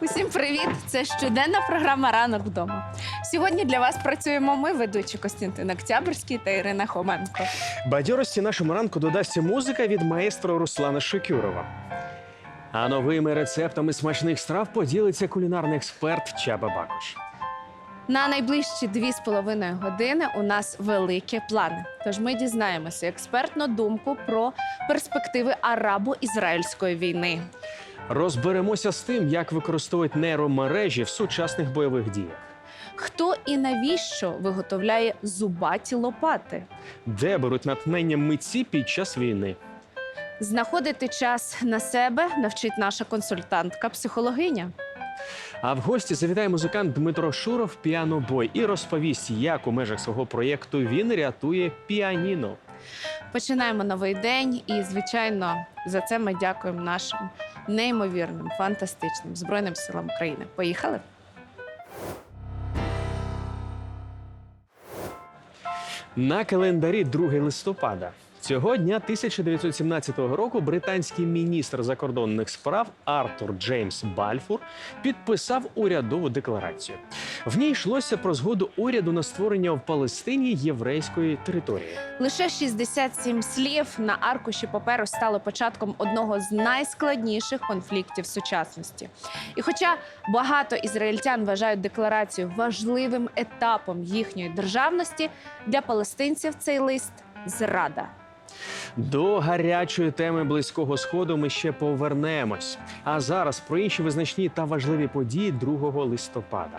Усім привіт! Це щоденна програма Ранок вдома. Сьогодні для вас працюємо ми, ведучі Костянтин Октябрьський та Ірина Хоменко. Бадьорості нашому ранку додасться музика від маестро Руслана Шокюрова. А новими рецептами смачних страв поділиться кулінарний експерт Чаба Бакуш. На найближчі дві з половиною години у нас великі плани. Тож ми дізнаємося експертну думку про перспективи арабо-ізраїльської війни. Розберемося з тим, як використовують нейромережі в сучасних бойових діях, Хто і навіщо виготовляє зубаті лопати? де беруть натхнення митці під час війни. Знаходити час на себе навчить наша консультантка, психологиня. А в гості завітає музикант Дмитро Шуров піанобой і розповість, як у межах свого проєкту він рятує піаніно. Починаємо новий день, і звичайно, за це ми дякуємо нашим неймовірним, фантастичним збройним силам України. Поїхали? На календарі 2 листопада. Цього дня 1917 року британський міністр закордонних справ Артур Джеймс Бальфур підписав урядову декларацію. В ній йшлося про згоду уряду на створення в Палестині єврейської території. Лише 67 слів на аркуші паперу стало початком одного з найскладніших конфліктів сучасності. І хоча багато ізраїльтян вважають декларацію важливим етапом їхньої державності, для палестинців цей лист зрада. До гарячої теми близького сходу ми ще повернемось. А зараз про інші визначні та важливі події 2 листопада.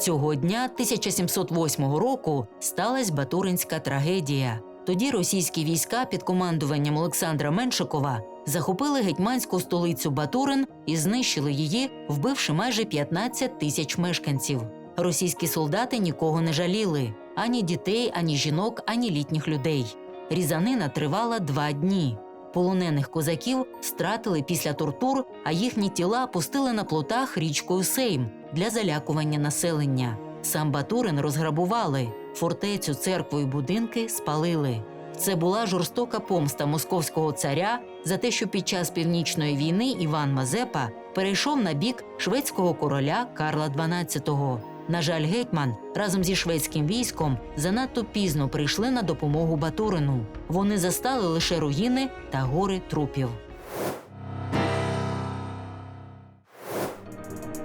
Цього дня 1708 року сталася Батуринська трагедія. Тоді російські війська під командуванням Олександра Меншикова захопили гетьманську столицю Батурин і знищили її, вбивши майже 15 тисяч мешканців. Російські солдати нікого не жаліли ані дітей, ані жінок, ані літніх людей. Різанина тривала два дні. Полонених козаків стратили після тортур, а їхні тіла пустили на плотах річкою Сейм для залякування населення. Сам Батурин розграбували, фортецю, церкву і будинки спалили. Це була жорстока помста московського царя за те, що під час північної війни Іван Мазепа перейшов на бік шведського короля Карла XII. На жаль, гетьман разом зі шведським військом занадто пізно прийшли на допомогу Батурину. Вони застали лише руїни та гори трупів.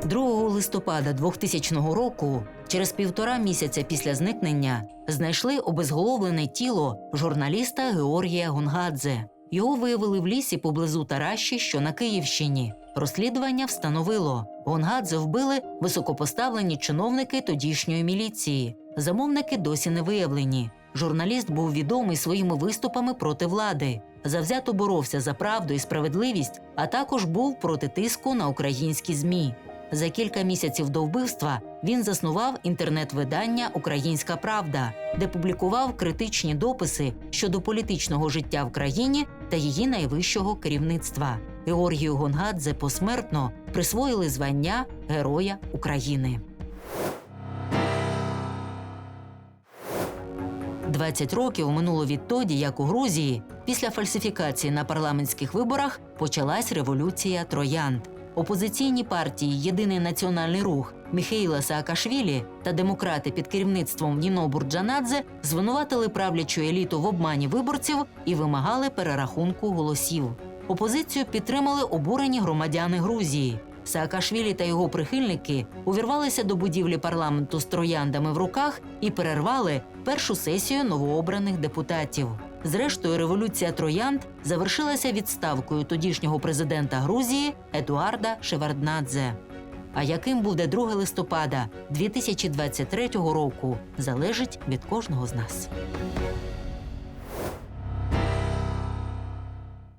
2 листопада 2000 року, через півтора місяця після зникнення, знайшли обезголовлене тіло журналіста Георгія Гонгадзе. Його виявили в лісі поблизу Таращі, що на Київщині. Розслідування встановило, Гонгадзе вбили високопоставлені чиновники тодішньої міліції. Замовники досі не виявлені. Журналіст був відомий своїми виступами проти влади. Завзято боровся за правду і справедливість, а також був проти тиску на українські змі. За кілька місяців до вбивства він заснував інтернет-видання Українська Правда, де публікував критичні дописи щодо політичного життя в країні та її найвищого керівництва. Георгію Гонгадзе посмертно присвоїли звання Героя України. 20 років минуло відтоді, як у Грузії після фальсифікації на парламентських виборах почалась революція троянд. Опозиційні партії Єдиний національний рух Міхеїла Саакашвілі та демократи під керівництвом Ніно Бурджанадзе звинуватили правлячу еліту в обмані виборців і вимагали перерахунку голосів. Опозицію підтримали обурені громадяни Грузії. Саакашвілі та його прихильники увірвалися до будівлі парламенту з трояндами в руках і перервали першу сесію новообраних депутатів. Зрештою, революція троянд завершилася відставкою тодішнього президента Грузії Едуарда Шеварднадзе. А яким буде 2 листопада 2023 року, залежить від кожного з нас.